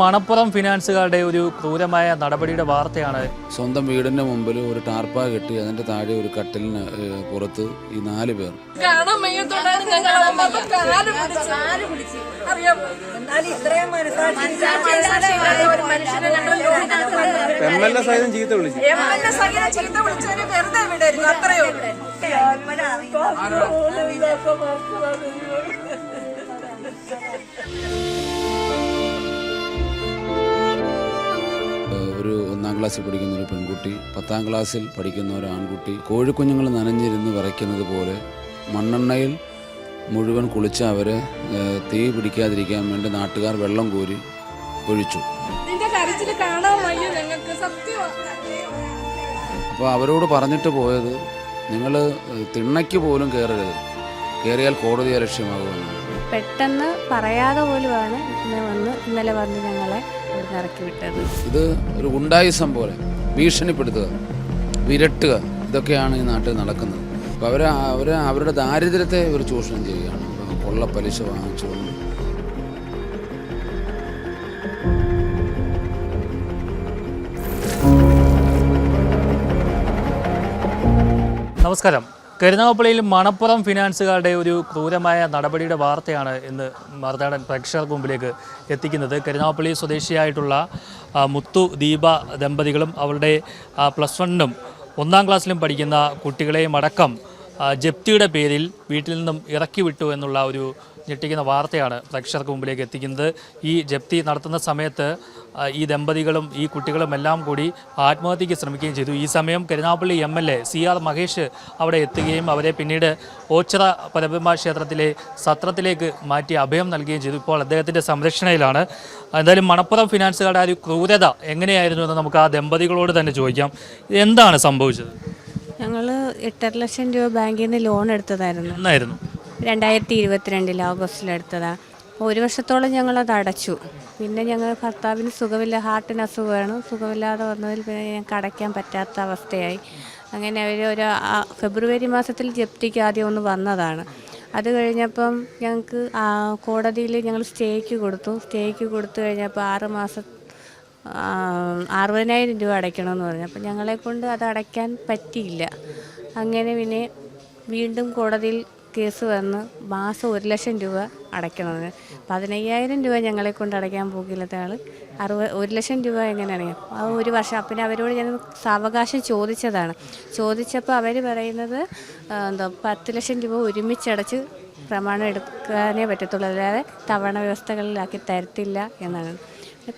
മണപ്പുറം ഫിനാൻസുകാരുടെ ഒരു ക്രൂരമായ നടപടിയുടെ വാർത്തയാണ്. സ്വന്തം വീടിന്റെ മുമ്പിൽ ഒരു ടാർപ്പ കെട്ടി അതിന്റെ താഴെ ഒരു കട്ടിലിന് പുറത്ത് ഈ നാല് പേർ. എം എൽ എ സഹിതം ചീത്ത വിളിച്ചു. എം എൽ എ സഹിതം ചീത്ത വെറുതെ അത്രയേ ക്ലാസ്സിൽ പഠിക്കുന്ന ഒരു പെൺകുട്ടി പത്താം ക്ലാസ്സിൽ പഠിക്കുന്ന ഒരു ആൺകുട്ടി കോഴിക്കുഞ്ഞുങ്ങൾ നനഞ്ഞിരുന്ന് വിറയ്ക്കുന്നത് പോലെ മണ്ണെണ്ണയിൽ മുഴുവൻ കുളിച്ച് അവരെ തീ പിടിക്കാതിരിക്കാൻ വേണ്ടി നാട്ടുകാർ വെള്ളം കോരി ഒഴിച്ചു. അപ്പോൾ അവരോട് പറഞ്ഞിട്ട് പോയത് നിങ്ങൾ തിണ്ണയ്ക്ക് പോലും കയറരുത് കയറിയാൽ കോടതിയെ അലക്ഷ്യമാകുമെന്ന് പെട്ടെന്ന് പറയാതെ പോലുമാണ് ഇന്നലെ വന്ന് ഇന്നലെ വന്ന് ഞങ്ങളെ ഇറക്കി വിട്ടത്. ഇത് ഒരു ഗുണ്ടായുസം പോലെ ഭീഷണിപ്പെടുത്തുക വിരട്ടുക ഇതൊക്കെയാണ് ഈ നാട്ടിൽ നടക്കുന്നത്. അപ്പോൾ അവർ അവർ അവരുടെ ദാരിദ്ര്യത്തെ ഇവർ ചൂഷണം ചെയ്യുകയാണ്. കൊള്ള പലിശ വാങ്ങിച്ചുകൊണ്ട് നമസ്കാരം. കരുനാഗപ്പള്ളിയിൽ മണപ്പുറം ഫിനാൻസുകാരുടെ ഒരു ക്രൂരമായ നടപടിയുടെ വാർത്തയാണ് ഇന്ന് മറുനാടൻ പ്രേക്ഷകർക്ക് മുമ്പിലേക്ക് എത്തിക്കുന്നത്. കരുനാഗപ്പള്ളി സ്വദേശിയായിട്ടുള്ള മുത്തു ദീപ ദമ്പതികളും അവരുടെ പ്ലസ് വണ്ണിനും ഒന്നാം ക്ലാസ്സിലും പഠിക്കുന്ന കുട്ടികളെയും അടക്കം ജപ്തിയുടെ പേരിൽ വീട്ടിൽ നിന്നും ഇറക്കി വിട്ടു എന്നുള്ള ഒരു ഞെട്ടിക്കുന്ന വാർത്തയാണ് പ്രേക്ഷകർക്ക് മുമ്പിലേക്ക് എത്തിക്കുന്നത്. ഈ ജപ്തി നടത്തുന്ന സമയത്ത് ഈ ദമ്പതികളും ഈ കുട്ടികളും എല്ലാം കൂടി ആത്മഹത്യയ്ക്ക് ശ്രമിക്കുകയും ചെയ്തു. ഈ സമയം Karunagappally M L A C R Mahesh അവിടെ എത്തുകയും അവരെ പിന്നീട് ഓച്ചിറ പരബ്രഹ്മ ക്ഷേത്രത്തിലെ സത്രത്തിലേക്ക് മാറ്റി അഭയം നൽകുകയും ചെയ്തു. ഇപ്പോൾ അദ്ദേഹത്തിന്റെ സംരക്ഷണയിലാണ്. എന്തായാലും മണപ്പുറം ഫിനാൻസുകാരുടെ ആ ഒരു ക്രൂരത എങ്ങനെയായിരുന്നു എന്ന് നമുക്ക് ആ ദമ്പതികളോട് തന്നെ ചോദിക്കാം. എന്താണ് സംഭവിച്ചത്? ഞങ്ങൾ എട്ടര ലക്ഷം രൂപ ബാങ്കിൽ നിന്ന് ലോൺ എടുത്തതായിരുന്നു. എന്നായിരുന്നു? രണ്ടായിരത്തി ഇരുപത്തിരണ്ടിൽ ഓഗസ്റ്റിൽ എടുത്തതാണ് ഒരു വർഷത്തോളം ഞങ്ങളത് അടച്ചു. പിന്നെ ഞങ്ങൾ ഭർത്താവിന് സുഖമില്ല ഹാർട്ടിന് അസുഖമാണ്. സുഖമില്ലാതെ വന്നതിൽ പിന്നെ ഞങ്ങൾക്ക് അടയ്ക്കാൻ പറ്റാത്ത അവസ്ഥയായി. അങ്ങനെ അവർ ഒരു ഫെബ്രുവരി മാസത്തിൽ ജപ്തിക്ക് ആദ്യം ഒന്ന് വന്നതാണ്. അത് കഴിഞ്ഞപ്പം ഞങ്ങൾക്ക് കോടതിയിൽ ഞങ്ങൾ സ്റ്റേക്ക് കൊടുത്തു. സ്റ്റേക്ക് കൊടുത്തു കഴിഞ്ഞപ്പോൾ ആറ് മാസം അറുപതിനായിരം രൂപ അടയ്ക്കണമെന്ന് പറഞ്ഞു. അപ്പം ഞങ്ങളെ കൊണ്ട് അത് അടയ്ക്കാൻ പറ്റിയില്ല. അങ്ങനെ പിന്നെ വീണ്ടും കോടതിയിൽ കേസ് വന്ന് മാസം ഒരു ലക്ഷം രൂപ അടയ്ക്കണമെന്ന് പതിനയ്യായിരം രൂപ ഞങ്ങളെ കൊണ്ട് അടയ്ക്കാൻ പോകില്ലാത്ത ആൾ അറുപത് ഒരു ലക്ഷം രൂപ എങ്ങനെയാണ്? ആ ഒരു വർഷം പിന്നെ അവരോട് ഞാൻ സാവകാശം ചോദിച്ചതാണ്. ചോദിച്ചപ്പോൾ അവർ പറയുന്നത് എന്താ പത്ത് ലക്ഷം രൂപ ഒരുമിച്ചടച്ച് പ്രമാണം എടുക്കാനേ പറ്റത്തുള്ളൂ. അല്ലാതെ തവണ വ്യവസ്ഥകളിലാക്കി തരത്തില്ല എന്നാണ്.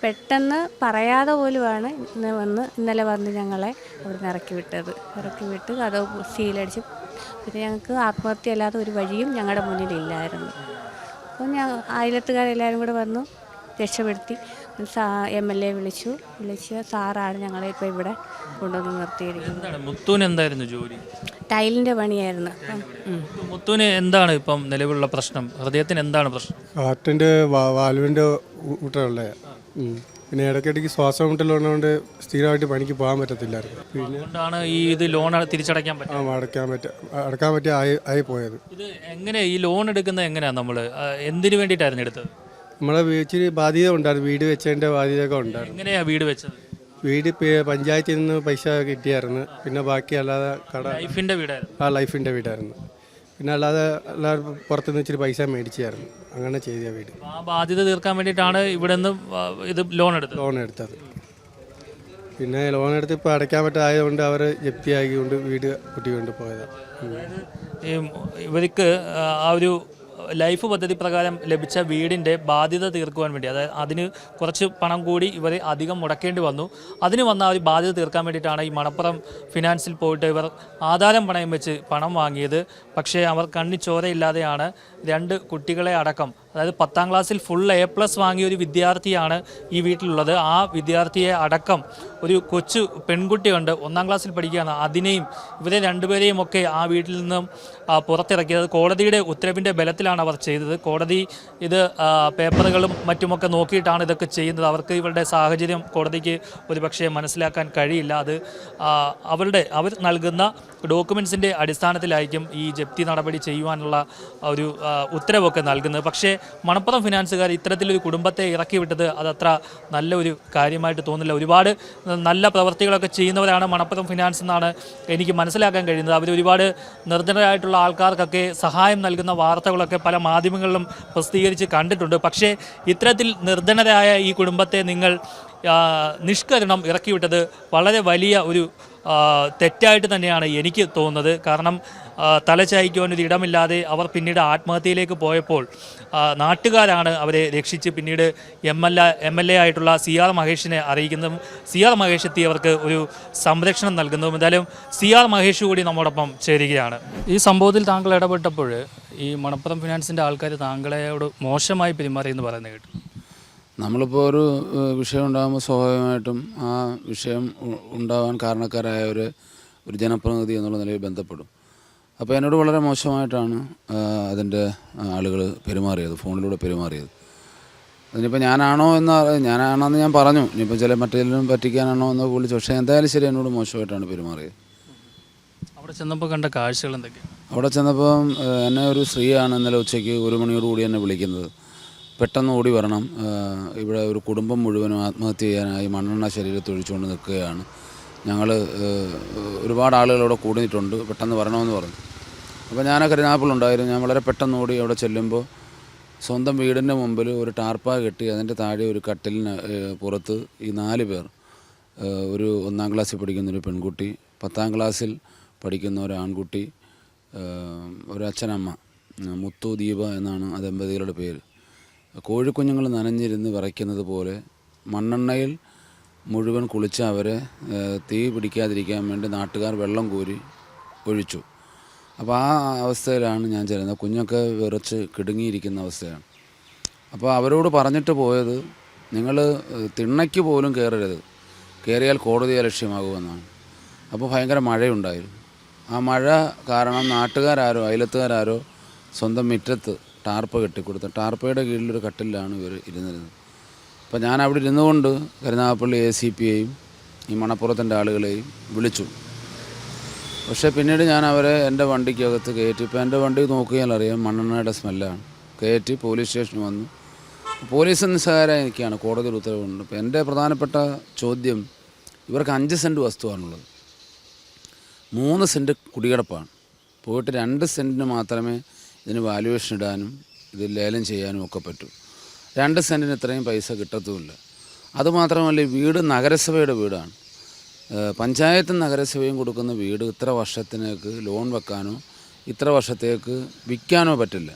പെട്ടെന്ന് പറയാതെ പോലുമാണ് ഇന്ന് വന്ന് ഇന്നലെ വന്ന് ഞങ്ങളെ അവിടുന്ന് ഇറക്കി വിട്ടത്. ഇറക്കി വിട്ട് അത് സീലടിച്ച് പിന്നെ ഞങ്ങൾക്ക് ആത്മഹത്യ അല്ലാതെ ഒരു വഴിയും ഞങ്ങളുടെ മുന്നിലില്ലായിരുന്നു അപ്പോൾ ഞാൻ അയലത്തുകാരെല്ലാവരും കൂടെ വന്നു രക്ഷപ്പെടുത്തി. സാ എം എൽ എ വിളിച്ചു. വിളിച്ച് സാറാണ് ഞങ്ങളെ ഇപ്പോൾ ഇവിടെ കൊണ്ടുവന്ന് നിർത്തിയിരിക്കുന്നത്. മുത്തൂന് എന്തായിരുന്നു ജോലി? ടൈലിന്റെ പണിയായിരുന്നു. മുത്തുവിന് മുത്തൂന് എന്താണ് ഇപ്പം നിലവിലുള്ള പ്രശ്നം? ഹൃദയത്തിന് എന്താണ് പ്രശ്നം? ഹാർട്ടിന്റെ വാൽവിന്റെ വാൽവിന്റെ ഊട്ടമുള്ള പിന്നെ ഇടയ്ക്കിടയ്ക്ക് ശ്വാസം മുട്ടലുള്ളതുകൊണ്ട് സ്ഥിരമായിട്ട് പണിക്ക് പോകാൻ പറ്റത്തില്ലായിരുന്നു. പിന്നെ അതുകൊണ്ടാണ് ഈ ഇത് ലോൺ തിരിച്ചടയ്ക്കാൻ ആ പറ്റും അടയ്ക്കാൻ പറ്റ അടക്കാൻ പറ്റിയ ആയി ആയി പോയത്. ഇത് എങ്ങനെ ഈ ലോൺ എടുക്കുന്നത് എങ്ങനെയാണ് നമ്മൾ എന്തിനു വേണ്ടിയിട്ടായിരുന്നു എടുത്തത്? നമ്മളെ വീട്ടിൽ ബാധ്യത ഉണ്ടായിരുന്നു. വീട് വെച്ചതിന്റെ ബാധ്യതയൊക്കെ ഉണ്ടായിരുന്നു. എങ്ങനെയാ വീട് വെച്ചത്? വീട് പേ- പഞ്ചായത്തിൽ നിന്ന് പൈസ കിട്ടിയായിരുന്നു. പിന്നെ ബാക്കി അല്ലാതെ കട ലൈഫിന്റെ വീടായിരുന്നു. ആ ലൈഫിന്റെ വീടായിരുന്നു. പിന്നെ അല്ലാതെ എല്ലാവരും പുറത്തുനിന്ന് ഇച്ചിരി പൈസ മേടിച്ചായിരുന്നു. അങ്ങനെ ചെയ്ത വീട്. ആ ബാധ്യത തീർക്കാൻ വേണ്ടിയിട്ടാണ് ഇവിടെ നിന്ന് ഇത് ലോൺ എടുത്തത്? ലോൺ എടുത്തത്. പിന്നെ ലോൺ എടുത്ത് ഇപ്പോൾ അടയ്ക്കാൻ പറ്റായതുകൊണ്ട് അവർ ജപ്തിയാക്കിക്കൊണ്ട് വീട് കുട്ടിക്കൊണ്ട് പോയത്. ഈ ഇവർക്ക് ആ ഒരു ലൈഫ് പദ്ധതി പ്രകാരം ലഭിച്ച വീടിന്റെ ബാധ്യത തീർക്കുവാൻ വേണ്ടി അതായത് അതിന് കുറച്ച് പണം കൂടി ഇവർ അധികം മുടക്കേണ്ടി വന്നു. അതിന് വന്ന ഒരു ബാധ്യത തീർക്കാൻ വേണ്ടിയിട്ടാണ് ഈ മണപ്പുറം ഫിനാൻസിൽ പോയിട്ട് ഇവർ ആധാരം പണയം വെച്ച് പണം വാങ്ങിയത്. പക്ഷേ അവർ കണ്ണി ചോരയില്ലാതെയാണ് രണ്ട് കുട്ടികളെ അടക്കം അതായത് പത്താം ക്ലാസ്സിൽ ഫുൾ എ പ്ലസ് വാങ്ങിയ ഒരു വിദ്യാർത്ഥിയാണ് ഈ വീട്ടിലുള്ളത്. ആ വിദ്യാർത്ഥിയെ അടക്കം ഒരു കൊച്ചു പെൺകുട്ടിയുണ്ട്. ഒന്നാം ക്ലാസ്സിൽ പഠിക്കുകയാണ്. അതിനെയും ഇവരെ രണ്ടുപേരെയും ഒക്കെ ആ വീട്ടിൽ നിന്നും പുറത്തിറക്കിയത് കോടതിയുടെ ഉത്തരവിന്റെ ബലത്തിലാണ് അവർ ചെയ്തത്. കോടതി ഇത് പേപ്പറുകളും മറ്റുമൊക്കെ നോക്കിയിട്ടാണ് ഇതൊക്കെ ചെയ്യുന്നത്. അവർക്ക് ഇവരുടെ സാഹചര്യം കോടതിക്ക് ഒരുപക്ഷെ മനസ്സിലാക്കാൻ കഴിയില്ല. അത് അവരുടെ അവർ നൽകുന്ന ഡോക്യുമെൻസിന്റെ അടിസ്ഥാനത്തിലായിരിക്കും ഈ ജപ്തി നടപടി ചെയ്യുവാനുള്ള ഒരു ഉത്തരവൊക്കെ നൽകുന്നത്. പക്ഷേ മണപ്പുറം ഫിനാൻസുകാർ ഇത്തരത്തിലൊരു കുടുംബത്തെ ഇറക്കി വിട്ടത് അതത്ര നല്ല ഒരു കാര്യമായിട്ട് തോന്നില്ല ഒരുപാട് നല്ല പ്രവർത്തികളൊക്കെ ചെയ്യുന്നവരാണ് മണപ്പുറം ഫിനാൻസ് എന്നാണ് എനിക്ക് മനസ്സിലാക്കാൻ കഴിയുന്നത്. അവർ ഒരുപാട് നിർധനരായിട്ടുള്ള ആൾക്കാർക്കൊക്കെ സഹായം നൽകുന്ന വാർത്തകളൊക്കെ പല മാധ്യമങ്ങളിലും പ്രസിദ്ധീകരിച്ച് കണ്ടിട്ടുണ്ട്. പക്ഷേ ഇത്തരത്തിൽ നിർധനരായ ഈ കുടുംബത്തെ നിങ്ങൾ നിഷ്കരണം ഇറക്കിവിട്ടത് വളരെ വലിയ ഒരു തെറ്റായിട്ട് തന്നെയാണ് എനിക്ക് തോന്നുന്നത്. കാരണം തലചായ്ക്കുവാൻ ഇടമില്ലാതെ അവർ പിന്നീട് ആത്മഹത്യയിലേക്ക് പോയപ്പോൾ നാട്ടുകാരാണ് അവരെ രക്ഷിച്ച് പിന്നീട് M L A L A ആയിട്ടുള്ള സി ആർ മഹേഷിനെ അറിയിക്കുന്നതും സി ആർ മഹേഷ് എത്തി അവർക്ക് ഒരു സംരക്ഷണം നൽകുന്നതും എന്തായാലും സി ആർ മഹേഷ് കൂടി നമ്മോടൊപ്പം ചേരുകയാണ്. ഈ സംഭവത്തിൽ താങ്കൾ ഇടപെട്ടപ്പോൾ ഈ മണപ്പുറം ഫിനാൻസിന്റെ ആൾക്കാർ താങ്കളെയോട് മോശമായി പെരുമാറിയെന്ന് പറയുന്നത് കേട്ടു. നമ്മളിപ്പോൾ ഒരു വിഷയം ഉണ്ടാകുമ്പോൾ സ്വാഭാവികമായിട്ടും ആ വിഷയം ഉണ്ടാവാൻ കാരണക്കാരായ ഒരു ഒരു ജനപ്രതിനിധി എന്നുള്ള നിലയിൽ ബന്ധപ്പെടും. അപ്പോൾ എന്നോട് വളരെ മോശമായിട്ടാണ് അതിന്റെ ആളുകൾ പെരുമാറിയത് ഫോണിലൂടെ പെരുമാറിയത്. അതിനിപ്പോൾ ഞാനാണോ എന്ന് ഞാനാണെന്ന് ഞാൻ പറഞ്ഞു. ഇനിയിപ്പോൾ ചില മറ്റേതിലും പറ്റിക്കാനാണോ എന്ന് വിളിച്ചു. പക്ഷേ എന്തായാലും ശരി എന്നോട് മോശമായിട്ടാണ് പെരുമാറിയത്. അവിടെ ചെന്നപ്പോൾ കണ്ട കാഴ്ചകൾ എന്തൊക്കെയാണ്? അവിടെ ചെന്നപ്പം എന്നെ ഒരു സ്ത്രീയാണ് ഇന്നലെ ഉച്ചയ്ക്ക് ഒരു മണിയോടുകൂടി എന്നെ വിളിക്കുന്നത്. പെട്ടെന്ന് ഓടി വരണം. ഇവിടെ ഒരു കുടുംബം മുഴുവനും ആത്മഹത്യ ചെയ്യാനായി മണ്ണെണ്ണ ശരീരത്തിൽ ഒഴിച്ചുകൊണ്ട് നിൽക്കുകയാണ്. ഞങ്ങൾ ഒരുപാട് ആളുകൾ അവിടെ കൂടിയിട്ടുണ്ട്. പെട്ടെന്ന് വരണമെന്ന് പറഞ്ഞു. അപ്പോൾ ഞാൻ കരുനാപ്പിളുണ്ടായിരുന്നു ഞാൻ വളരെ പെട്ടെന്ന് ഓടി അവിടെ ചെല്ലുമ്പോൾ സ്വന്തം വീടിന്റെ മുമ്പിൽ ഒരു ടാർപ്പ കെട്ടി അതിന്റെ താഴെ ഒരു കട്ടിലിന് പുറത്ത് ഈ നാല് പേർ ഒരു ഒന്നാം ക്ലാസ്സിൽ പഠിക്കുന്ന ഒരു പെൺകുട്ടി പത്താം ക്ലാസ്സിൽ പഠിക്കുന്ന ഒരു ആൺകുട്ടി ഒരു അച്ഛനമ്മ മുത്തു ദീപ എന്നാണ് ആ ദമ്പതികളുടെ പേര്. കോഴിക്കുഞ്ഞുങ്ങൾ നനഞ്ഞിരുന്ന് വിറയ്ക്കുന്നത് പോലെ മണ്ണെണ്ണയിൽ മുഴുവൻ കുളിച്ച് അവരെ തീ പിടിക്കാതിരിക്കാൻ വേണ്ടി നാട്ടുകാർ വെള്ളം കോരി ഒഴിച്ചു. അപ്പോൾ ആ അവസ്ഥയിലാണ് ഞാൻ ചെല്ലുന്നത്. കുഞ്ഞൊക്കെ വിറച്ച് കിടുങ്ങിയിരിക്കുന്ന അവസ്ഥയാണ്. അപ്പോൾ അവരോട് പറഞ്ഞിട്ട് പോയത് നിങ്ങൾ തിണ്ണയ്ക്ക് പോലും കയറരുത് കയറിയാൽ കോടതിയെ ലക്ഷ്യമാകുമെന്നാണ്. അപ്പോൾ ഭയങ്കര മഴയുണ്ടായിരുന്നു. ആ മഴ കാരണം നാട്ടുകാരാരോ അയലത്തുകാരാരോ സ്വന്തം മുറ്റത്ത് ടാർപ്പ കെട്ടിക്കൊടുത്ത ടാർപ്പയുടെ കീഴിലൊരു കട്ടിലാണ് ഇവർ ഇരുന്നിരുന്നത്. അപ്പോൾ ഞാൻ അവിടെ ഇരുന്നുകൊണ്ട് കരുനാഗപ്പള്ളി എ സി പിയെയും ഈ മണപ്പുറത്തിന്റെ ആളുകളെയും വിളിച്ചു. പക്ഷേ പിന്നീട് ഞാൻ അവരെ എന്റെ വണ്ടിക്കകത്ത് കയറ്റി ഇപ്പോൾ എന്റെ വണ്ടി നോക്കിയാൽ അറിയാം മണ്ണെണ്ണയുടെ സ്മെല്ലാണ്. കയറ്റി പോലീസ് സ്റ്റേഷനിൽ വന്നു. പോലീസ് നിസ്സഹായരായി നിൽക്കുകയാണ് കോടതിയിൽ ഉത്തരവുണ്ട്. അപ്പോൾ എന്റെ പ്രധാനപ്പെട്ട ചോദ്യം ഇവർക്ക് അഞ്ച് സെന്റ് വസ്തുവാണുള്ളത്. മൂന്ന് സെന്റ് കുടികിടപ്പാണ്. പോയിട്ട് രണ്ട് സെന്റിന് മാത്രമേ ഇതിന് വാല്യുവേഷൻ ഇടാനും ഇത് ലേലം ചെയ്യാനും ഒക്കെ പറ്റും. രണ്ട് സെന്റിന് ഇത്രയും പൈസ കിട്ടത്തുമില്ല. അതുമാത്രമല്ല ഈ വീട് നഗരസഭയുടെ വീടാണ്. പഞ്ചായത്തും നഗരസഭയും കൊടുക്കുന്ന വീട് ഇത്ര വർഷത്തിനേക്ക് ലോൺ വെക്കാനോ ഇത്ര വർഷത്തേക്ക് വിൽക്കാനോ പറ്റില്ല.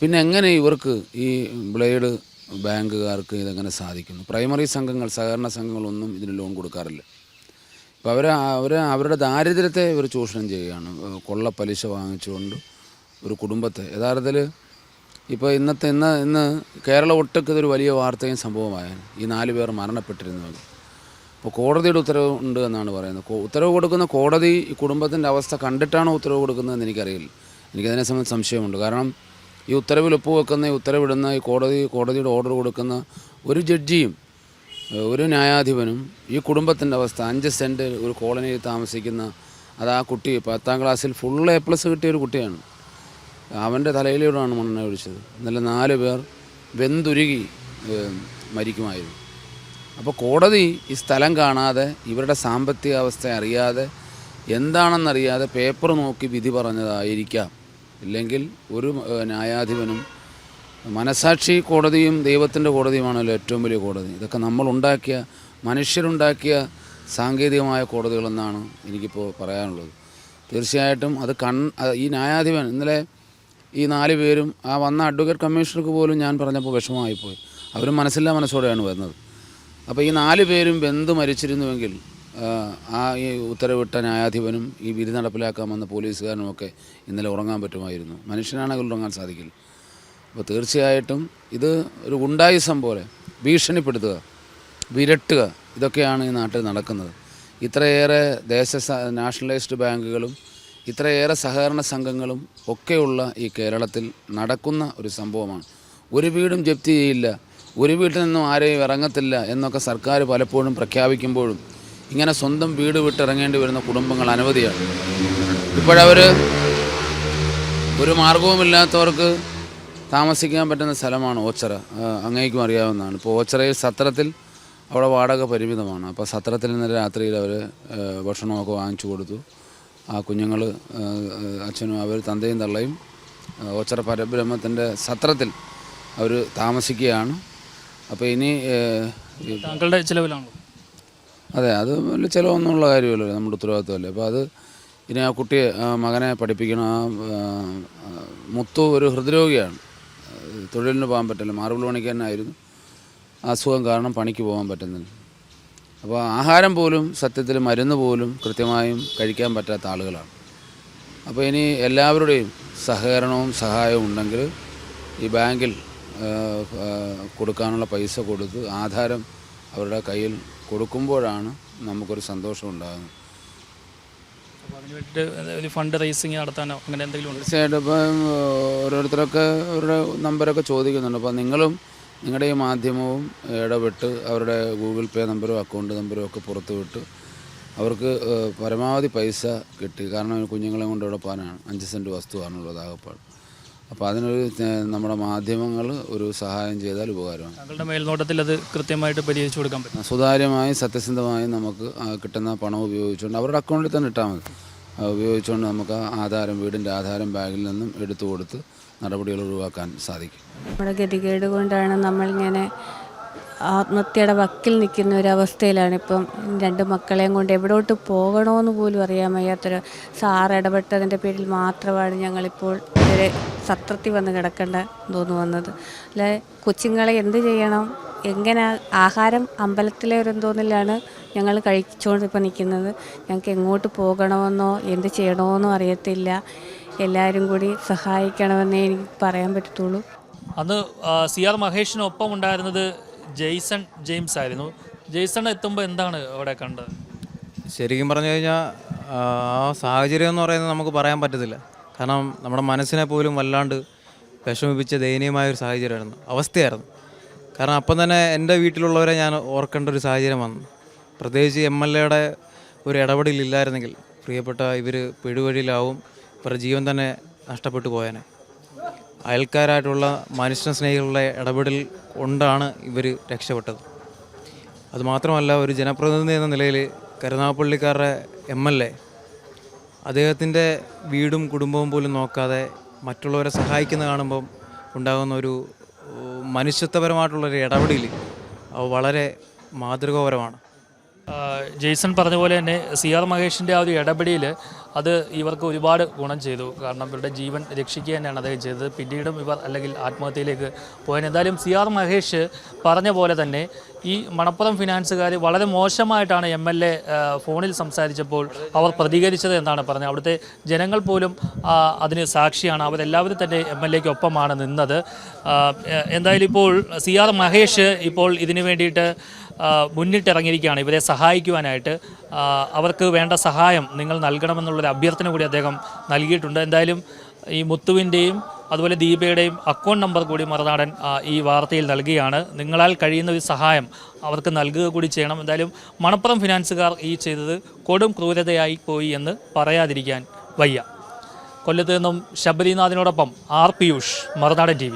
പിന്നെ എങ്ങനെ ഇവർക്ക് ഈ ബ്ലേഡ് ബാങ്കുകാർക്ക് ഇതെങ്ങനെ സാധിക്കുന്നു? പ്രൈമറി സംഘങ്ങൾ സഹകരണ സംഘങ്ങളൊന്നും ഇതിന് ലോൺ കൊടുക്കാറില്ല. അപ്പോൾ അവർ അവർ അവരുടെ ദാരിദ്ര്യത്തെ ഇവർ ചൂഷണം ചെയ്യുകയാണ്. കൊള്ള പലിശ വാങ്ങിച്ചുകൊണ്ട് ഒരു കുടുംബത്തെ. യഥാർത്ഥത്തിൽ ഇപ്പോൾ ഇന്നത്തെ ഇന്ന് ഇന്ന് കേരള ഒട്ടൊക്കെ ഇതൊരു വലിയ വാർത്തയും സംഭവമായാണ് ഈ നാല് പേർ മരണപ്പെട്ടിരുന്നത്. അപ്പോൾ കോടതിയുടെ ഉത്തരവ് ഉണ്ട് എന്നാണ് പറയുന്നത്. ഉത്തരവ് കൊടുക്കുന്ന കോടതി ഈ കുടുംബത്തിന്റെ അവസ്ഥ കണ്ടിട്ടാണോ ഉത്തരവ് കൊടുക്കുന്നതെന്ന് എനിക്കറിയില്ല. എനിക്കതിനെ സംബന്ധിച്ച് സംശയമുണ്ട്. കാരണം ഈ ഉത്തരവിൽ ഒപ്പുവെക്കുന്ന ഈ ഉത്തരവിടുന്ന ഈ കോടതി കോടതിയുടെ ഓർഡർ കൊടുക്കുന്ന ഒരു ജഡ്ജിയും ഒരു ന്യായാധിപനും ഈ കുടുംബത്തിന്റെ അവസ്ഥ അഞ്ച് സെന്റ് ഒരു കോളനിയിൽ താമസിക്കുന്ന അത് ആ കുട്ടി പത്താം ക്ലാസ്സിൽ ഫുൾ എ പ്ലസ് കിട്ടിയ ഒരു കുട്ടിയാണ്. അവന്റെ തലയിലൂടെയാണ് മണ്ണെണ്ണ ഒഴിച്ചത്. ഇന്നലെ നാല് പേർ വെന്തുരുകി മരിക്കുമായിരുന്നു. അപ്പോൾ കോടതി ഈ സ്ഥലം കാണാതെ ഇവരുടെ സാമ്പത്തിക അവസ്ഥ അറിയാതെ എന്താണെന്നറിയാതെ പേപ്പർ നോക്കി വിധി പറഞ്ഞതായിരിക്കാം. ഇല്ലെങ്കിൽ ഒരു ന്യായാധിപനും മനസാക്ഷി കോടതിയും ദൈവത്തിന്റെ കോടതിയുമാണല്ലോ ഏറ്റവും വലിയ കോടതി. ഇതൊക്കെ നമ്മളുണ്ടാക്കിയ മനുഷ്യരുണ്ടാക്കിയ സാങ്കേതികമായ കോടതികളെന്നാണ് എനിക്കിപ്പോൾ പറയാനുള്ളത്. തീർച്ചയായിട്ടും അത് കൺ ഈ ന്യായാധിപൻ ഇന്നലെ ഈ നാല് പേരും ആ വന്ന അഡ്വക്കേറ്റ് കമ്മീഷണർക്ക് പോലും ഞാൻ പറഞ്ഞപ്പോൾ വിഷമമായിപ്പോയി. അവരും മനസ്സില്ലാ മനസ്സോടെയാണ് വരുന്നത്. അപ്പോൾ ഈ നാല് പേരും ബന്ധു മരിച്ചിരുന്നുവെങ്കിൽ ആ, ഈ ഉത്തരവിട്ട ന്യായാധിപനും ഈ വിധി നടപ്പിലാക്കാമെന്ന പോലീസുകാരനും ഒക്കെ ഇന്നലെ ഉറങ്ങാൻ പറ്റുമായിരുന്നു. മനുഷ്യനാണെങ്കിൽ ഉറങ്ങാൻ സാധിക്കില്ല. അപ്പോൾ തീർച്ചയായിട്ടും ഇത് ഒരു ഗുണ്ടായുസം പോലെ ഭീഷണിപ്പെടുത്തുക വിരട്ടുക ഇതൊക്കെയാണ് ഈ നാട്ടിൽ നടക്കുന്നത്. ഇത്രയേറെ ദേശ നാഷണലൈസ്ഡ് ബാങ്കുകളും ഇത്രയേറെ സഹകരണ സംഘങ്ങളും ഒക്കെയുള്ള ഈ കേരളത്തിൽ നടക്കുന്ന ഒരു സംഭവമാണ്. ഒരു വീടും ജപ്തി ചെയ്യില്ല. ഒരു വീട്ടിൽ നിന്നും ആരെയും ഇറങ്ങത്തില്ല എന്നൊക്കെ സർക്കാർ പലപ്പോഴും പ്രഖ്യാപിക്കുമ്പോഴും ഇങ്ങനെ സ്വന്തം വീട് വിട്ടിറങ്ങേണ്ടി വരുന്ന കുടുംബങ്ങൾ അനവധിയാണ്. ഇപ്പോഴവർ ഒരു മാർഗവുമില്ലാത്തവർക്ക് താമസിക്കാൻ പറ്റുന്ന സ്ഥലമാണ് ഓച്ചറ. അങ്ങേക്കും അറിയാവുന്നതാണ്. ഇപ്പോൾ ഓച്ചറയിൽ സത്രത്തിൽ അവിടെ വാടക പരിമിതമാണ്. അപ്പോൾ സത്രത്തിൽ നിന്ന് രാത്രിയിൽ അവർ ഭക്ഷണമൊക്കെ വാങ്ങിച്ചു കൊടുത്തു. ആ കുഞ്ഞുങ്ങൾ അച്ഛനും അവർ തന്തയും തള്ളയും ഒച്ചറ ഓച്ചറ പരബ്രഹ്മത്തിന്റെ സത്രത്തിൽ അവർ താമസിക്കുകയാണ്. അപ്പോൾ ഇനി താങ്കളുടെ ചിലവിലാണോ? അതെ അത് വലിയ ചിലവൊന്നുമുള്ള കാര്യമല്ലോ നമ്മുടെ ഉത്തരവാദിത്വമല്ലേ അപ്പോൾ അത് ഇനി ആ കുട്ടിയെ ആ മകനെ പഠിപ്പിക്കണം ആ മുത്തു ഒരു ഹൃദ്രോഗിയാണ്. തൊഴിലിന് പോകാൻ പറ്റില്ല മാർബിൾ പണിക്ക് തന്നെ ആയിരുന്നു. അസുഖം കാരണം പണിക്ക് പോകാൻ പറ്റുന്നില്ല. അപ്പോൾ ആഹാരം പോലും സത്യത്തിൽ മരുന്ന് പോലും കൃത്യമായും കഴിക്കാൻ പറ്റാത്ത ആളുകളാണ്. അപ്പോൾ ഇനി എല്ലാവരുടെയും സഹകരണവും സഹായവും ഉണ്ടെങ്കിൽ ഈ ബാങ്കിൽ കൊടുക്കാനുള്ള പൈസ കൊടുത്ത് ആധാരം അവരുടെ കയ്യിൽ കൊടുക്കുമ്പോഴാണ് നമുക്കൊരു സന്തോഷം ഉണ്ടാകുന്നത്. ഒരു ഫണ്ട് റേസിങ് നടത്താനോ അങ്ങനെ എന്തെങ്കിലും തീർച്ചയായിട്ടും ഇപ്പം ഓരോരുത്തരൊക്കെ അവരുടെ നമ്പരൊക്കെ ചോദിക്കുന്നുണ്ട്. അപ്പോൾ നിങ്ങളും നിങ്ങളുടെ ഈ മാധ്യമവും ഇടപെട്ട് അവരുടെ ഗൂഗിൾ പേ നമ്പറും അക്കൗണ്ട് നമ്പറും ഒക്കെ പുറത്തുവിട്ട് അവർക്ക് പരമാവധി പൈസ കിട്ടി. കാരണം കുഞ്ഞുങ്ങളെ കൊണ്ട് ഇവിടെ പോകാനാണ്. അഞ്ച് സെന്റ് വസ്തുവാണുള്ളത് ആകപ്പാട്. അപ്പോൾ അതിനൊരു നമ്മുടെ മാധ്യമങ്ങൾ ഒരു സഹായം ചെയ്താൽ ഉപകാരമാണ്. താങ്കളുടെ മേൽനോട്ടത്തിൽ അത് കൃത്യമായിട്ട് പരിഹരിച്ചു കൊടുക്കാൻ പറ്റും. സുതാര്യമായും സത്യസന്ധമായും നമുക്ക് കിട്ടുന്ന പണം ഉപയോഗിച്ചുകൊണ്ട് അവരുടെ അക്കൗണ്ടിൽ തന്നെ ഇട്ടാൽ മതി. ഉപയോഗിച്ചുകൊണ്ട് നമുക്ക് ആധാരം വീടിന്റെ ആധാരം ബാഗിൽ നിന്നും എടുത്തു കൊടുത്ത് നടപടികൾ ഒഴിവാക്കാൻ സാധിക്കും. നമ്മുടെ ഗതികേട് കൊണ്ടാണ് നമ്മളിങ്ങനെ ആത്മഹത്യയുടെ വക്കിൽ നിൽക്കുന്ന ഒരു അവസ്ഥയിലാണ്. ഇപ്പം രണ്ട് മക്കളെയും കൊണ്ട് എവിടോട്ട് പോകണമെന്ന് പോലും അറിയാൻ വയ്യാത്തൊരു സാർ ഇടപെട്ടതിന്റെ പേരിൽ മാത്രമാണ് ഞങ്ങളിപ്പോൾ ഇവരെ സത്രത്തിൽ വന്ന് കിടക്കേണ്ട തോന്നു വന്നത്. അല്ലെ കൊച്ചുങ്ങളെ എന്ത് ചെയ്യണം? എങ്ങനെ ആഹാരം അമ്പലത്തിലെ ഒരു തോന്നലാണ് ഞങ്ങൾ കഴിച്ചുകൊണ്ട് ഇപ്പം നിൽക്കുന്നത്. ഞങ്ങൾക്ക് എങ്ങോട്ട് പോകണമെന്നോ എന്ത് ചെയ്യണമെന്നോ അറിയത്തില്ല. എല്ലാവരും കൂടി സഹായിക്കണമെന്നേ എനിക്ക് പറയാൻ പറ്റത്തുള്ളൂ. അന്ന് സി ആർ മഹേഷിനൊപ്പം ഉണ്ടായിരുന്നത് ജെയ്സൺ ജെയിംസ് ആയിരുന്നു. ജെയ്സൺ എത്തുമ്പോൾ എന്താണ് അവിടെ കണ്ടത്? ശരിക്കും പറഞ്ഞു കഴിഞ്ഞാൽ ആ സാഹചര്യം എന്ന് പറയുന്നത് നമുക്ക് പറയാൻ പറ്റത്തില്ല. കാരണം നമ്മുടെ മനസ്സിനെ പോലും വല്ലാണ്ട് വിഷമിപ്പിച്ച ദയനീയമായ ഒരു സാഹചര്യമായിരുന്നു. അവസ്ഥയായിരുന്നു. കാരണം അപ്പം തന്നെ എന്റെ വീട്ടിലുള്ളവരെ ഞാൻ ഓർക്കേണ്ട ഒരു സാഹചര്യം വന്നു. പ്രത്യേകിച്ച് എം എൽ എയുടെ ഒരു ഇടപെടലില്ലായിരുന്നെങ്കിൽ പ്രിയപ്പെട്ട ഇവർ പെടുവഴിയിലാവും ഇവരുടെ ജീവൻ തന്നെ നഷ്ടപ്പെട്ടു പോയേനെ. അയൽക്കാരായിട്ടുള്ള മനുഷ്യ സ്നേഹികളുടെ ഇടപെടൽ കൊണ്ടാണ് ഇവർ രക്ഷപ്പെട്ടത്. അതുമാത്രമല്ല ഒരു ജനപ്രതിനിധി എന്ന നിലയിൽ കരുനാഗപ്പള്ളിക്കാരുടെ എം എൽ എ അദ്ദേഹത്തിന്റെ വീടും കുടുംബവും പോലും നോക്കാതെ മറ്റുള്ളവരെ സഹായിക്കുന്ന കാണുമ്പം ഉണ്ടാകുന്ന ഒരു മനുഷ്യത്വപരമായിട്ടുള്ളൊരു ഇടപെടൽ വളരെ മാതൃകാപരമാണ്. ജെയ്സൺ പറഞ്ഞ പോലെ തന്നെ സി ആർ മഹേഷിന്റെ ആ ഒരു ഇടപെടിയിൽ അത് ഇവർക്ക് ഒരുപാട് ഗുണം ചെയ്തു. കാരണം ഇവരുടെ ജീവൻ രക്ഷിക്കുക തന്നെയാണ് അദ്ദേഹം ചെയ്തത്. പിന്നീടും ഇവർ അല്ലെങ്കിൽ ആത്മഹത്യയിലേക്ക് പോയാൽ എന്തായാലും സി ആർ മഹേഷ് പറഞ്ഞ പോലെ തന്നെ ഈ മണപ്പുറം ഫിനാൻസുകാർ വളരെ മോശമായിട്ടാണ് എം എൽ എ ഫോണിൽ സംസാരിച്ചപ്പോൾ അവർ പ്രതികരിച്ചത് എന്നാണ് പറഞ്ഞത്. അവിടുത്തെ ജനങ്ങൾ പോലും അതിന് സാക്ഷിയാണ്. അവരെല്ലാവരും തന്നെ എം എൽ എക്ക് ഒപ്പമാണ് നിന്നത്. എന്തായാലും ഇപ്പോൾ സി ആർ മഹേഷ് ഇപ്പോൾ ഇതിനു വേണ്ടിയിട്ട് മുന്നിട്ടിറങ്ങിയിരിക്കുകയാണ്. ഇവരെ സഹായിക്കുവാനായിട്ട് അവർക്ക് വേണ്ട സഹായം നിങ്ങൾ നൽകണമെന്നുള്ളൊരു അഭ്യർത്ഥന കൂടി അദ്ദേഹം നൽകിയിട്ടുണ്ട്. എന്തായാലും ഈ മുത്തുവിന്റെയും അതുപോലെ ദീപയുടെയും അക്കൗണ്ട് നമ്പർ കൂടി മറുനാടൻ ഈ വാർത്തയിൽ നൽകുകയാണ്. നിങ്ങളാൽ കഴിയുന്ന ഒരു സഹായം അവർക്ക് നൽകുക കൂടി ചെയ്യണം. എന്തായാലും മണപ്പുറം ഫിനാൻസുകാർ ഈ ചെയ്തത് കൊടും ക്രൂരതയായി പോയി എന്ന് പറയാതിരിക്കാൻ വയ്യ. കൊല്ലത്ത് നിന്നും ശബരിനാഥിനോടൊപ്പം ആർ പിയൂഷ് മറുനാടൻ ടി